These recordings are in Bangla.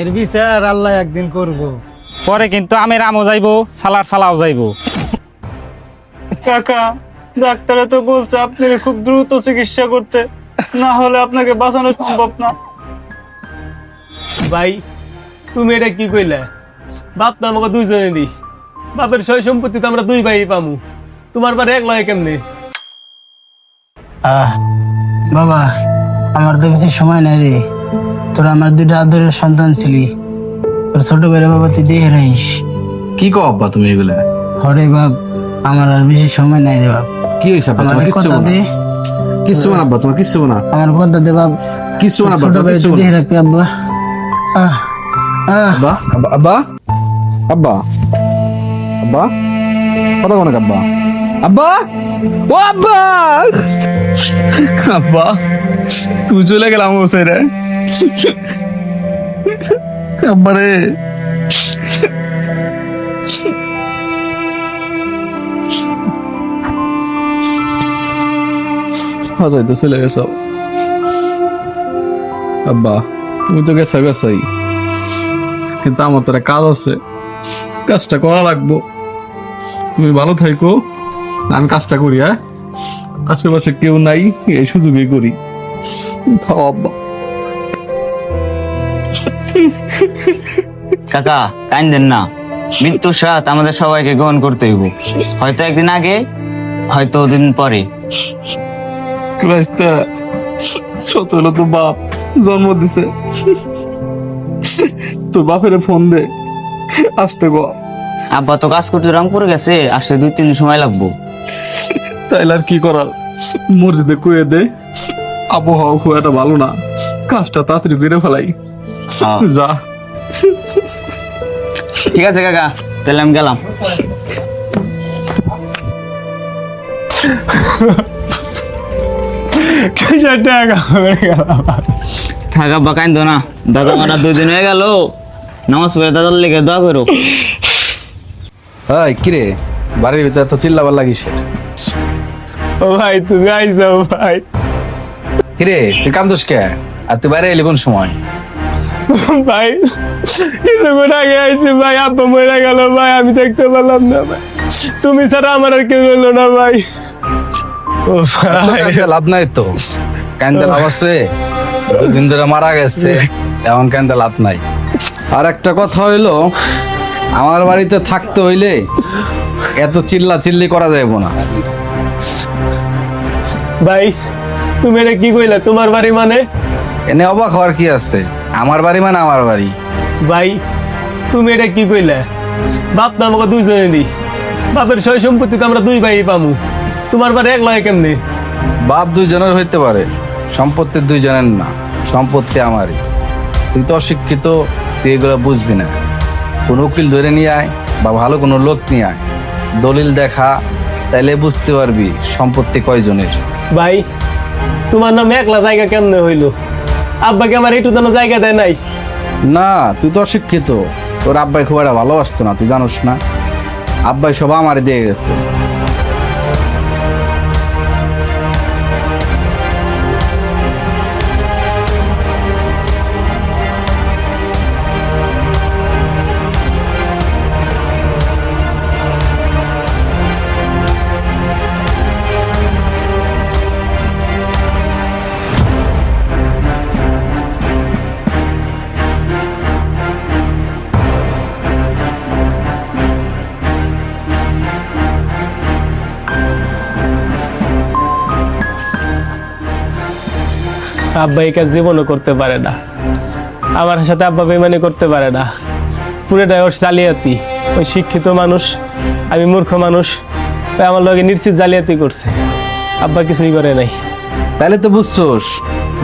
এর বিচার আল্লাহ একদিন করব। পরে কিন্তু আমের আমও যাইবো সালার সালাও যাইবো। কাকা ডাক্তারে তো বলছে আপনি খুব দ্রুত চিকিৎসা করতে না হলে আপনাকে বাঁচানো সম্ভব না। ভাই তুমি এটা কি কইলে? বাপ তো আমাকে দুইজনেরই বাপের সয় সম্পত্তি তো আমরা দুই ভাই পামু। তোমার বারে এক লয় কেমনে? আহ বাবা আমার তো বেশি সময় নাই রে। তোরা আমার দুইটা আদরের সন্তান ছিলি। তোর ছোট বেড়ে বাবা তুই দেখে রাখিস। কি কো আব্বা তুমি এগুলা? হরে বাপ আমার আর বেশি সময় নাই রে বাপ। কি হয়েছে আব্বা? তোমার কিচ্ছু না। দে। কিচ্ছু না আব্বা তোমার কিচ্ছু না। আমার কথা দে বাপ। কিচ্ছু না আব্বা তোমার কিচ্ছু দেখে রাখবি আব্বা। আহ আব্বা? আব্বা আব্বা? আব্বা? কথা কোন আব্বা। আব্বা? ও আব্বা! আব্বা তুই চলে গেলাম ও রে। আব্বা রে হাজাই তো চলে গেছ আব্বা তুমি তো গেছো গেছাই কিন্তু আমার তো একটা কাজ আছে কাজটা করা লাগবো তুমি ভালো থাইকো আমি কাজটা করি হ্যাঁ আশেপাশে কেউ নাই এই সুযোগে করি আব্বা কাকা কান্দেন না। মৃত্যুর সাথ আমাদের সবাইকে গ্রহণ করতে হইব। হয়তো একদিন আগে হয়তো দিন পরে। ক্রাইস্তা সত হলো তো বাপ জন্ম দিছে। তোর বাপের ফোন দে আসতে গো আব্বা তো কাজ করতে রংপুরে গেছে আসতে দুই তিন সময় লাগবো। তাইলে আর কি করার? মসজিদে কুয়ে দে। আবহাওয়া খুব একটা ভালো না। কাজটা তাড়াতাড়ি করে ফেলাই। যা। ঠিক আছে কাকা তাহলে আমি গেলাম। থাক আব্বা কান্দো না। দাদা মারা দুই দিন হয়ে গেল। নামাজ পড়ে দাদার লেগে দোয়া করো। এই কিরে? বাড়ির ভিতরে তো চিল্লাবার লাগিস ও ভাই তুমি আইসো ভাই। কিরে তুই কান্দোস কে? আর তুই বাইরে এলি কোন সময়? ভাই কিছুক্ষণ আগে আইসি ভাই আব্বা মরে গেল ভাই আমি দেখতে পারলাম না ভাই। তুমি ছাড়া আমার আর কেউ রইল না ভাই। লাভ নাই তো? কান্দে লাভ আছে? দুদিন ধরে মারা গেছে এমন কান্দে লাভ নাই। আর একটা কথা হইল আমার বাড়িতে থাকতে হইলে এত চিল্লা চিল্লি করা যাইব না। ভাই তুমি এটা কি কইলা? তোমার বাড়ি মানে? এনে অবাক হওয়ার কি আছে? আমার বাড়ি মানে আমার বাড়ি। ভাই তুমি এটা কি কইলা? বাপ তো আমাকে দুইজনেরই বাপের সয় সম্পত্তি তো আমরা দুই ভাই পামু। তোমার বাড়ি এক লয় কেমনে? বাপ দুইজনের হইতে পারে সম্পত্তি দুইজনের না সম্পত্তি আমারই। তুই তো অশিক্ষিত তুই এগুলো বুঝবি না। কোন উকিল ধরে নিয়ে আয় বা ভালো কোনো লোক নিয়ে আয়। দলিল দেখা তাইলে বুঝতে পারবি সম্পত্তি কয়জনের। ভাই তোমার নাম একলা জায়গা কেমনে হইল? আব্বাকে আমার একটু যেন জায়গা দেয় নাই। না, তুই তো অশিক্ষিত। তোর আব্বাই খুব একটা ভালোবাসতো না, তুই জানোস না। আব্বাই সব আমারে দিয়ে গেছে। আব্বা এই কাজ জীবনও করতে পারে না। আমার সাথে আব্বা বেমানি করতে পারে না। পুরোটাই ওর জালিয়াতি। ওই শিক্ষিত মানুষ, আমি মূর্খ মানুষ আমার লগে নিশ্চিত জালিয়াতি করছে। আব্বা কিছুই করে নাই। তাহলে তো বুঝছোস,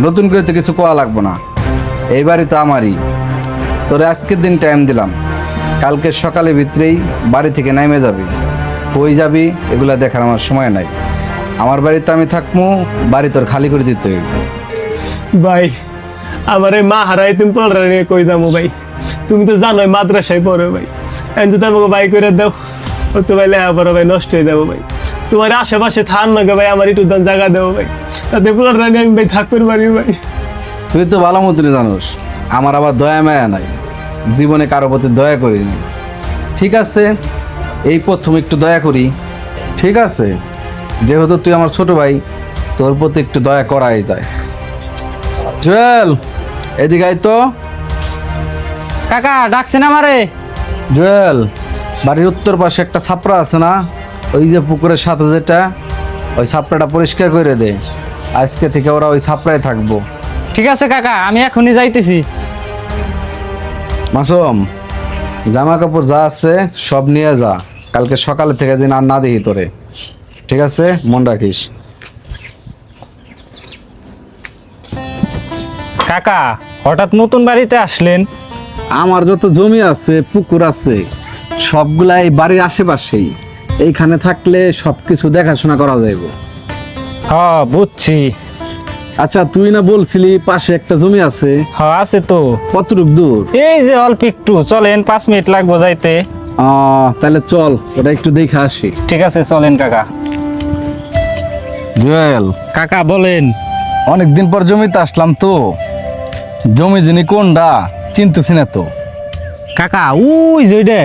নতুন করে তো কিছু কোয়া লাগবো না। এই বাড়ি তো আমারই। তোরে আজকের দিন টাইম দিলাম। কালকে সকালে ভিতরেই বাড়ি থেকে নেমে যাবি। কই যাবি, এগুলা দেখার আমার সময় নাই। আমার বাড়িতে আমি থাকব বাড়ি তোর খালি করে দিতে হইব। ভাই, আমার এই মা হারাই তুমি পড়া নিয়ে কই দামো ভাই? তুমি তো জানোই মাদ্রাসায় পড়ো ভাই। এখন যদি আমাকে বাই করে দাও তো ভাই লেহা পড়ো ভাই নষ্ট হয়ে যাব ভাই। তোমার আশেপাশে থান না ভাই, আমার একটু দান জায়গা দেবো ভাই। তাতে পড়া নিয়ে আমি ভাই থাকতে পারি ভাই। তুই তো ভালো মতনই জানোস, আমার আবার দয়া মায়া নাই। জীবনে কারও প্রতি দয়া করিনি ঠিক আছে, এই প্রথম একটু দয়া করি। ঠিক আছে, যেহেতু তুই আমার ছোট ভাই, তোর প্রতি একটু দয়া করাই যায়। জুয়েল এদিকে আয় তো। কাকা ডাকছেন আমারে। জুয়েল বাড়ির উত্তর পাশে একটা ছাপড়া আছে না? ওই যে পুকুরের সাথে যেটা ওই ছাপড়াটা পরিষ্কার করে দে। আজকে থেকে ওরা ওই ছাপড়ায় থাকব। ঠিক আছে কাকা আমি এখনই যাইতেছি। মাসুম জামা কাপড় যা আছে সব নিয়ে যা। কালকে সকালে থেকে দিন আর না দেখি তোরে। ঠিক আছে? মন রাখিস। কাকা হঠাৎ নতুন বাড়িতে আসলেন। আমার যত জমি আছে পুকুর আছে সবগুলা এই বাড়ির আশেপাশেই। এইখানে থাকলে সব কিছু দেখাশোনা করা যাইব। হ বুঝছি। আচ্ছা তুই না বলছিলি পাশে একটা জমি আছে? হ আছে তো। কতটুক দূর? এই যে অল্প একটু চলেন পাঁচ মিনিট লাগবো যাইতে। আহ, তাহলে চল ওটা একটু দেখে আসি। ঠিক আছে চলেন কাকা। জুয়েল। কাকা বলেন। অনেকদিন পর জমিতে আসলাম তো। জমি যিনি কোনটা চিনতেছি না তো। কাকা উই জইডে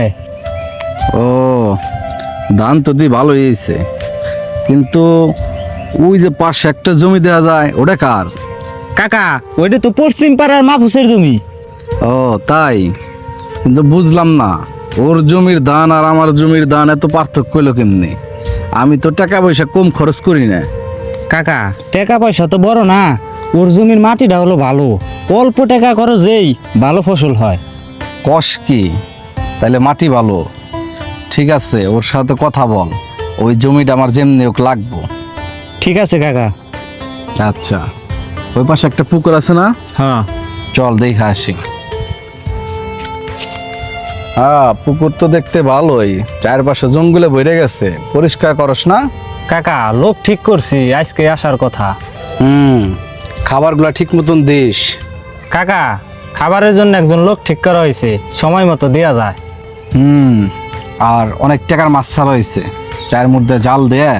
ও ধান তো দিয়ে ভালো হয়েছে কিন্তু ওই যে পাশে একটা জমি দেওয়া যায় ওটা কার? কাকা ওইটা তো পশ্চিম পাড়ার মাফুসের জমি। ও তাই? কিন্তু বুঝলাম না ওর জমির ধান আর আমার জমির ধান এত পার্থক্য হইল কেমনি? আমি তো টাকা পয়সা কম খরচ করি না। কাকা। টাকা পয়সা তো বড় না ওর জমির মাটিটা হলো ভালো। অল্প টাকা করো যেই ভালো ফসল হয়। কষ কি? তাহলে মাটি ভালো। ঠিক আছে ওর সাথে কথা বল। ওই জমিটা আমার যেমনি ওকে লাগবো। ঠিক আছে কাকা। আচ্ছা। ওই পাশে একটা পুকুর আছে না? হ্যাঁ। চল দেখে আসি। হ্যাঁ পুকুর তো দেখতে ভালোই। চারপাশে জঙ্গলে বইরে গেছে। পরিষ্কার করস না? কাকা লোক ঠিক করছি আজকে আসার কথা। হুম খাবারগুলো ঠিক মতন দিস। কাকা খাবারের জন্য একজন লোক ঠিক করা হয়েছে সময় মতো দেওয়া যায়। হুম আর অনেক টাকার মাছ ছাড়া হয়েছে। চায়ের মধ্যে জাল দিয়ে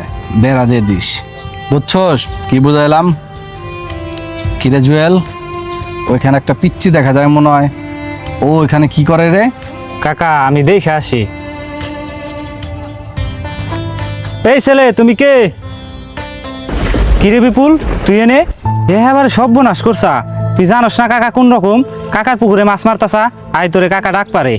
বেড়া দিয়ে দিস। বুঝছস কি বুঝাইলাম? কিরে জুয়েল? ওইখানে একটা পিচ্ছি দেখা যায় মনে হয়। ও এখানে কি করে রে? কাকা আমি দেখে আসি। এই ছেলে তুমি কে? কিরে বিপুল তুই এনে? এ এবারে সব বনাশ করছা। তুই জানোস না কাকা কোন রকম? কাকার পুকুরে মাছ মারতাসা আয় তোরে কাকা ডাক পারে।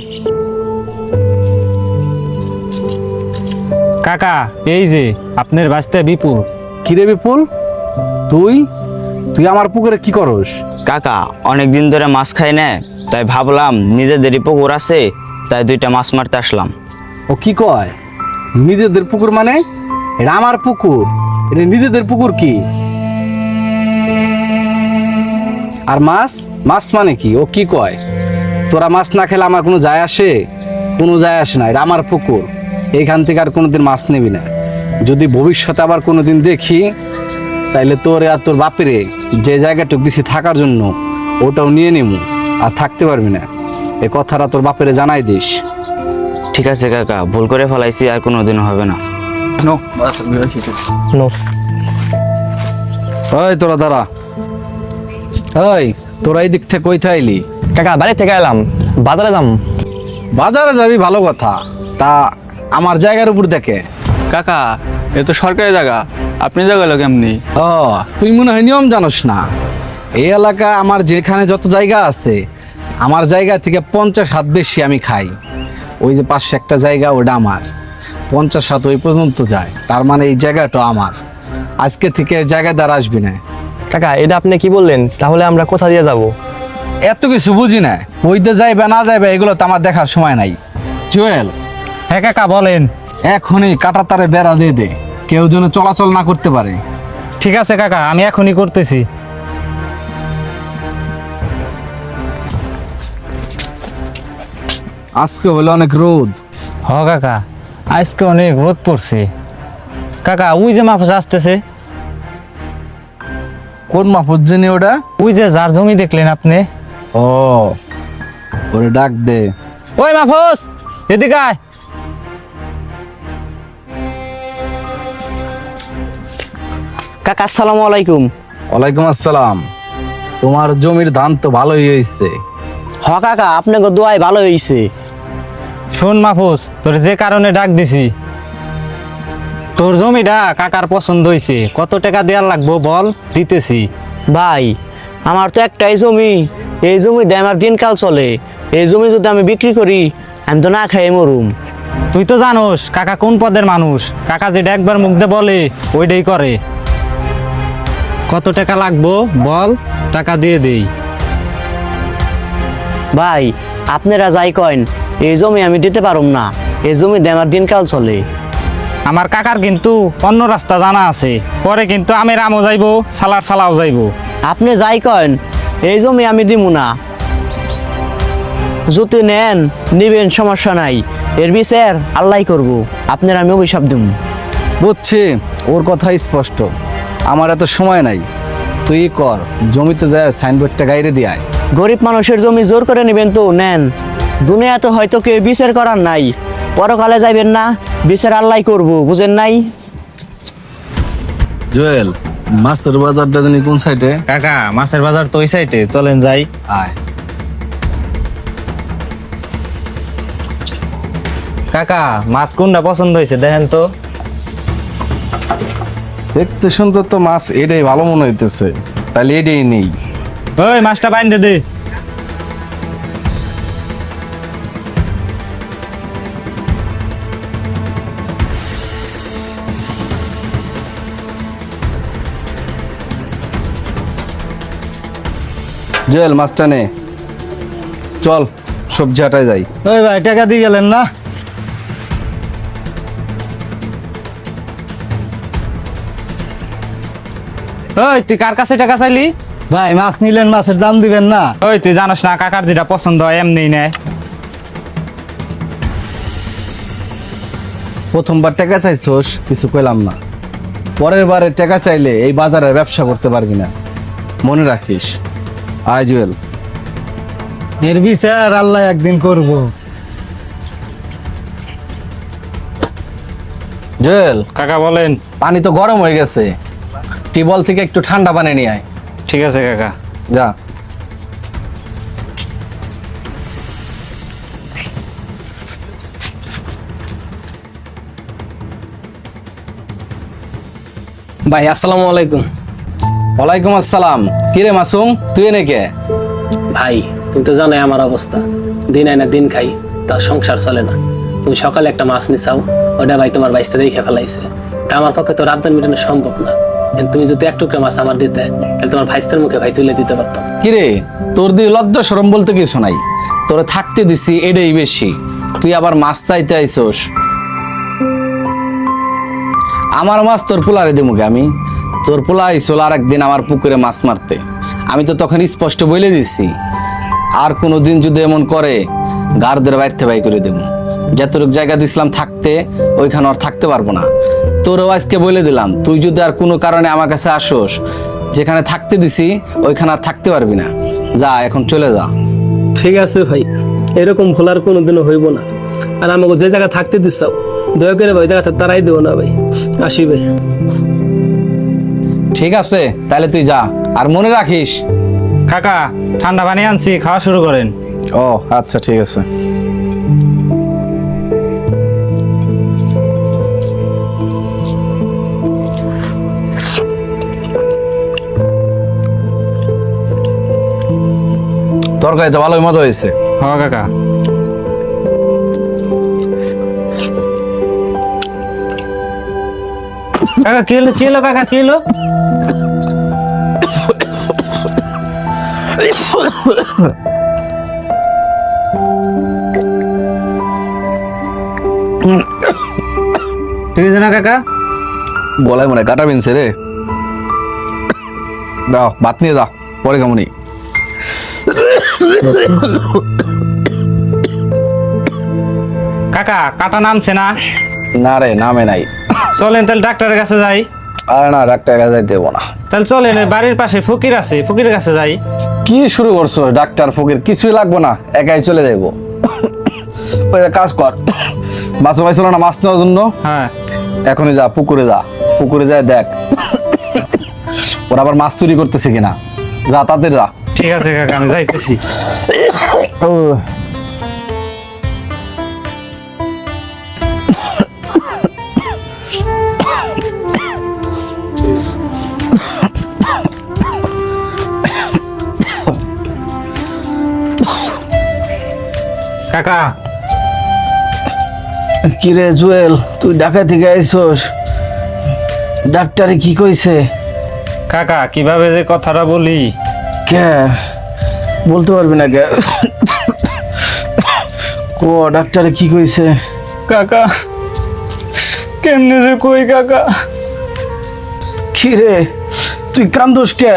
কাকা এই যে আপনার বাঁচতে বিপুল। কিরে বিপুল? তুই? তুই আমার পুকুরে কি করস? কাকা অনেক দিন ধরে মাছ খাই না তাই ভাবলাম নিজেদেরই পুকুর আছে তাই দুইটা মাছ মারতে আসলাম। ও কি কয়? নিজেদের পুকুর মানে? এটা আমার পুকুর। নিজেদের পুকুর কি? আর মাছ? মাছ মানে কি? ও কি কয়? তোরা মাছ না খেলে আমার কোনো যায় আসে? কোনো যায় আসে না। এটা আমার পুকুর। এইখান থেকে আর কোনোদিন মাছ নেবি না। যদি ভবিষ্যতে আবার কোনোদিন দেখি, তাইলে তোর আর তোর বাপেরে যে জায়গাটুক দিছি থাকার জন্য, ওটাও নিয়ে নিমু। আর থাকতে পারবি না। এ কথাটা তোর বাপেরে জানাই দিস। ঠিক আছে কাকা। ভুল করে ফেলাইছি আর কোনো কোনোদিনও হবে না। ওই তোরা দাঁড়া। ওই তোরা এই দিক থেকে কই থাইলি? কাকা বাড়ি থেকে এলাম। বাজারে যাম। বাজারে যাবি ভালো কথা। তা আমার জায়গার উপর দেখে। কাকা এ তো সরকারি জায়গা। আপনি জায়গা লোক এমনি ও তুই মনে হয় নিয়ম জানোস না। এই এলাকা আমার যেখানে যত জায়গা আছে আমার জায়গা থেকে পঞ্চাশ হাত বেশি আমি খাই। ওই যে পাশে একটা জায়গা ওটা আমার। পঞ্চাশ হাত ওই পর্যন্ত যায়। তার মানে এই জায়গাটা আমার। আজকে থেকে এই জায়গায় দ্বারা আসবি না। কাকা এটা আপনি কি বললেন? তাহলে আমরা কোথা দিয়ে যাব? এত কিছু বুঝি না। বইতে যাইবে না যাইবে এগুলো তো আমার দেখার সময় নাই। জুয়েল। হ্যাঁ কাকা বলেন। এখনই কাটা তারে বেড়া দিয়ে দে। কেউ যেন চলাচল না করতে পারে। ঠিক আছে কাকা আমি এখনই করতেছি। আজকে হলো অনেক রোদ। হ কাকা আজকে অনেক রোদ পড়ছে। কাকা ওই যে মাফুস আসতেছে। কোন মাফত জানি ওটা? ওই যে যার জমি দেখলেন আপনি। ও ওরে ডাক দে। ওই মাফুস এদিকে আয়। কাকা আসসালামু আলাইকুম। ওয়ালাইকুম আসসালাম। তোমার জমির ধান তো ভালোই হয়েছে হ হ কাকা আপনাকে দোয়াই ভালো হয়েছে শোন মাহফুজ তোর যে কারণে ডাক দিছি তোর জমিটা কাকার পছন্দ হয়েছে কত টাকা দেওয়ার লাগবো বল দিতেছি। ভাই আমার তো একটাই জমি এই জমি দিয়ে আমার দিনকাল চলে এই জমি যদি আমি বিক্রি করি আমি তো না খাই মরুম। তুই তো জানোস কাকা কোন পদের মানুষ কাকা যেটা একবার মুখ দিয়ে বলে ওইটাই করে। কত টাকা লাগবো বল টাকা দিয়ে দেই। ভাই আপনারা যাই কয়েন এই জমি আমি দিতে পারুম না। এই জমি দিয়ে আমার দিনকাল চলে। আমার কাকার কিন্তু অন্য রাস্তা জানা আছে। পরে কিন্তু আমের আমও যাইবো সালার সালাও যাইবো। আপনি যাই কয়েন এই জমি আমি দিমু না। যদি নেন নিবেন সমস্যা নাই। এর বিচার আল্লাহ করব আপনার আমি অভিশাপ দিব বুঝছি ওর কথা স্পষ্ট। আমার এত সময় নাই। তুই কর জমিতে দেয় সাইনবোর্ডটা গাইরে দিয়ে আয়। গরিব মানুষের জমি জোর করে নেবেন তো নেন। দুনিয়াতে হয়তো কেউ বিচার করার নাই। পরকালে যাইবেন না বিচার আল্লাহ করব বুঝেন নাই? জুয়েল মাছের বাজারটা জানি কোন সাইডে? কাকা মাছের বাজার তো ওই সাইডে চলেন যাই। আয়। কাকা মাছ কোনটা পছন্দ হয়েছে দেখেন তো। দেখতে সুন্দর তো মাছ এটাই ভালো মনে হইতেছে তাহলে এটাই নেই। ওই মাছটা বাইন্দে দে। জুয়েল মাছটা নে চল সবজি হাটায় যাই। ওই ভাই টাকা দিয়ে গেলেন না? ওই তুই কার কাছে টাকা চাইলি? ভাই মাছ নিলেন মাছের দাম দিবেন না। ওই তুই জানোস না কাকার যেটা পছন্দ হয় এমনি নেয়। প্রথমবার টাকা চাইছোস কিছু কইলাম না। পরের বারে টাকা চাইলে এই বাজারে ব্যবসা করতে পারবি না। মনে রাখিস। আয় জুয়েল। এর বিচার আল্লাহ একদিন করব। জুয়েল কাকা বলেন। পানি তো গরম হয়ে গেছে। টিবল থেকে একটু ঠান্ডা পানি নিয়ে আয়। ঠিক আছে কাকা। যা। ভাই আসসালামু আলাইকুম। ওয়ালাইকুম আসসালাম। কিরে মাসুম তুই এনে কে? ভাই তুমি তো জানোই আমার অবস্থা। দিন আয় না দিন খাই তা সংসার চলে না। তুমি সকালে একটা মাছ নিছাও ওটা ভাই তোমার বাইসতে দেখে ফেলাইছে। তা আমার পক্ষে তো রাবদান মেটানো সম্ভব না। কিন্তু তুমি যদি এক টুকরা মাছ আমার দিতে তাহলে তোমার ভাইস্তের মুখে ভাই তুলে দিতে পারতাম। কিরে তোর দিয়ে লজ্জা সরম বলতে কিছু নাই। তোরে থাকতে দিছি এটাই বেশি। তুই আবার মাছ চাইতে আইসোস। আমার মাছ তোর পোলারে দিমুকে আমি। তোর পোলা আইসল আর একদিন আমার পুকুরে মাছ মারতে। আমি তো তখন স্পষ্ট বলে দিছি, আর কোনো দিন যদি এমন করে, গারদের বাইরতে বাই করে দেবো। যতটুক জায়গা দিছিলাম থাকতে, ওইখানে আর থাকতে পারব না। তোরও আজকে বলে দিলাম, তুই যদি আর কোনো কারণে আমার কাছে আসোস, যেখানে থাকতে দিছি, ওইখানে আর থাকতে পারবি না। যা, এখন চলে যা। ঠিক আছে ভাই, এরকম ভুল আর কোনোদিনও হইব না। আর আমাকে যে জায়গা থাকতে দিচ্ছাও দয়া করে ভাই জায়গাটা তারাই দেবো না ভাই। আসি ভাই। ঠিক আছে তাহলে তুই যা। আর মনে রাখিস। কাকা ঠান্ডা পানি আনছি খাওয়া শুরু করেন। ও আচ্ছা ঠিক আছে। তরকারি তো ভালোই মজা হয়েছে। হ কাকা। কাকা কি হলো কি হলো কাকা কি হলো? ঠিক আছে না কাকা? গলায় মনে কাটা বিনছে রে। দাও ভাত নিয়ে যা পরে কেমনই কাকা কাটা নামছে না? না রে নামে নাই। চলেন তাহলে ডাক্তারের কাছে যাই। আরে না ডাক্তার কাছে যাইতে দেবো না। তাহলে চলেন ওই বাড়ির পাশে ফকির আছে ফকিরের কাছে যাই। কি শুরু করছ ডাক্তার ফকির? কিছুই লাগবো না একাই চলে যাইবো। ওই এক কাজ কর। মাছ পাইছিল না মাছ নেওয়ার জন্য? হ্যাঁ। এখনই যা পুকুরে যা। পুকুরে যায় দেখ। ওরা আবার মাছ চুরি করতেছে কিনা? যা তাদের যা। ঠিক আছে কাকা আমি যাইতেছি। কাকা। কিরে জুয়েল তুই ঢাকা থেকে আইসস? ডাক্তারে কি কইছে? কাকা কীভাবে যে কথাটা বলি? কে? বলতে পারবি না কে? কো ডাক্তারে কি কইছে? কাকা কেমনে যে কই কাকা? কিরে তুই কান্দোস কে?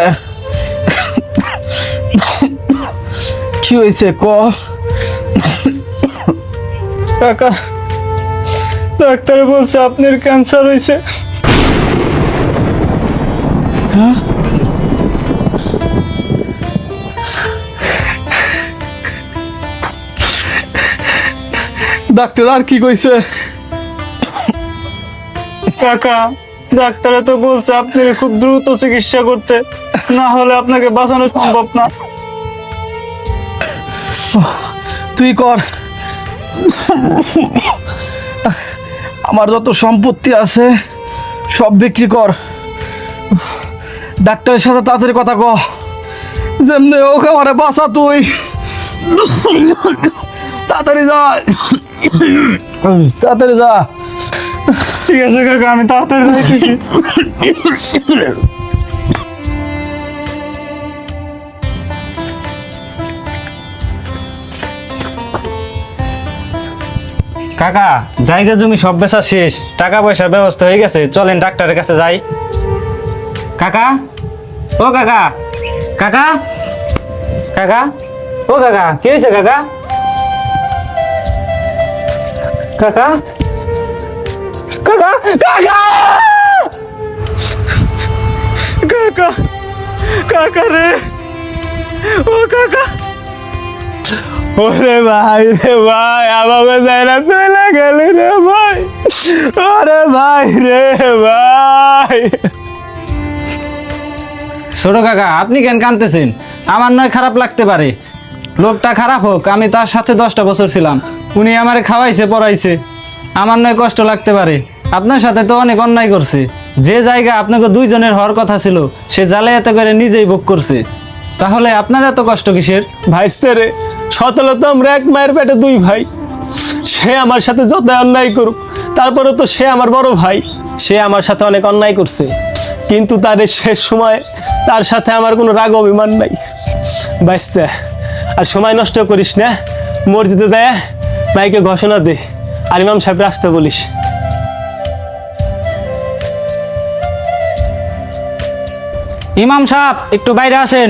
কি হয়েছে ক? কাকা ডাক্তার বলছে আপনার ক্যান্সার হয়েছে। ডাক্তার আর কি কইছে? কাকা ডাক্তারে তো বলছে আপনি খুব দ্রুত চিকিৎসা করতে না হলে আপনাকে বাঁচানো সম্ভব না। তুই কর। আমার যত সম্পত্তি আছে, সব বিক্রি কর। ডাক্তারের সাথে তাড়াতাড়ি কথা ক যেমনি হোক আমারে বাসা তুই। তাড়াতাড়ি যা। তাড়াতাড়ি যা। ঠিক আছে কাকা, আমি তাড়াতাড়ি যাইতেছি। কাকা, জায়গা জমি সব বেচা শেষ, টাকা পয়সার ব্যবস্থা হয়ে গেছে, চলেন ডাক্তারের কাছে যাই। কাকা? ও কাকা কাকা? কাকা? ও কাকা, কি হয়েছে কাকা? কাকা? কাকা কাকা! কাকা কাকা রে! ও কাকা! ওরে ভাই, রে ভাই, আমাকে যাইরা চলে গেলি রে ভাই। ওরে ভাই, রে ভাই। ছোট কাকা, আপনি কেন কানতেছেন আমার নয় খারাপ লাগতে পারে। লোকটা খারাপ হোক, আমি তার সাথে দশটা বছর ছিলাম। উনি আমারে খাওয়াইছে, পড়াইছে। আমার নয় কষ্ট লাগতে পারে। আপনার সাথে তো অনেক অন্যায় করছে। যে জায়গা আপনাকে দুইজনের হওয়ার কথা ছিল, সে জালায়াতে করে নিজেই ভোগ করছে। তাহলে আপনার এত কষ্ট কিসের? ভাইস্তে রে সতলে তো আমরা এক মায়ের পেটে দুই ভাই। সে আমার সাথে যত অন্যায় করুক তারপরে তো সে আমার বড় ভাই। সে আমার সাথে অনেক অন্যায় করছে। কিন্তু তার শেষ সময় তার সাথে আমার কোনো রাগ অভিমান নাই। বাইসতে, আর সময় নষ্ট করিস না। মসজিদে দেয় মাইকে ঘোষণা দে, আর ইমাম সাহেব আসতে বলিস। ইমাম সাহেব, একটু বাইরে আসেন।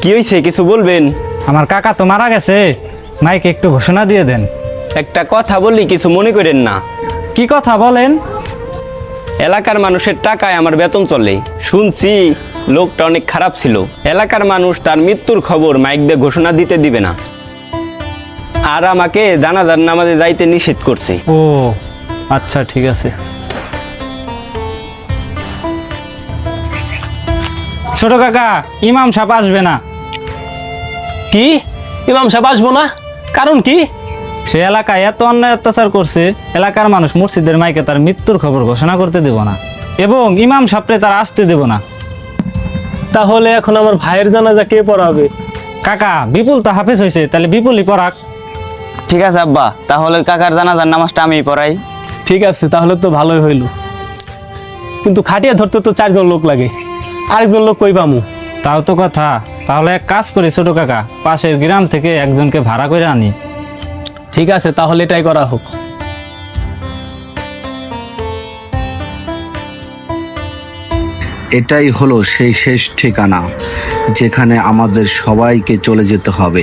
কি হয়েছে কিছু বলবেন? আমার কাকা তো মারা গেছে। মাইকে একটু ঘোষণা দিয়ে দেন। একটা কথা বললি কিছু মনে করেন না। কি কথা বলেন? এলাকার মানুষের টাকায় আমার বেতন চলে। শুনছি লোকটা অনেক খারাপ ছিল। এলাকার মানুষ তার মৃত্যুর খবর মাইক দিয়ে ঘোষণা দিতে দিবে না। আর আমাকে জানাজার নামাজে যাইতে নিষেধ করছে। ও আচ্ছা ঠিক আছে। ছোট কাকা ইমাম সাহেব আসবে না। কি? ইমাম সাহেব আসব না? কারণ কি? সে এলাকায় এত অন্যায় অত্যাচার করছে এলাকার মানুষ মসজিদের মাইকে তার মৃত্যুর খবর ঘোষণা করতে দেব না এবং ইমাম সাহেবরে তার আসতে দেব না। তাহলে এখন আমার ভাইয়ের জানাজা কে পড়াবে? কাকা বিপুল তো হাফেজ হয়েছে তাহলে বিপুলই পড়াক। ঠিক আছে আব্বা তাহলে কাকার জানাজার নামাজটা আমি পড়াই। ঠিক আছে তাহলে তো ভালোই হইল। কিন্তু খাটিয়া ধরতে তো চারজন লোক লাগে। আরেকজন লোক কই পামু? তাও তো কথা। তাহলে এক কাজ করি, ছোট কাকা, পাশের গ্রাম থেকে একজনকে ভাড়া করে আনি। ঠিক আছে, তাহলে এটাই করা হোক। এটাই হলো সেই শেষ ঠিকানা, যেখানে আমাদের সবাইকে চলে যেতে হবে।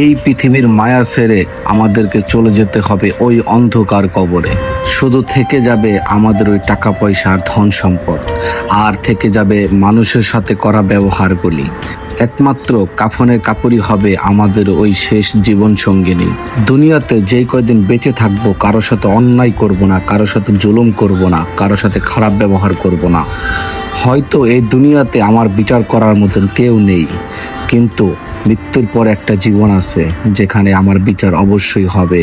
এই পৃথিবীর মায়া ছেড়ে আমাদেরকে চলে যেতে হবে ওই অন্ধকার কবরে। শুধু থেকে যাবে আমাদের ওই টাকা পয়সা আর ধন সম্পদ আর থেকে যাবে মানুষের সাথে করা ব্যবহারগুলি। একমাত্র কাফনের কাপড়ই হবে আমাদের ওই শেষ জীবন সঙ্গিনী। দুনিয়াতে যেই কয়দিন বেঁচে থাকব, কারোর সাথে অন্যায় করব না, কারোর সাথে জুলুম করব না, কারোর সাথে খারাপ ব্যবহার করব না। হয়তো এই দুনিয়াতে আমার বিচার করার মতন কেউ নেই, কিন্তু মৃত্যুর পর একটা জীবন আছে, যেখানে আমার বিচার অবশ্যই হবে।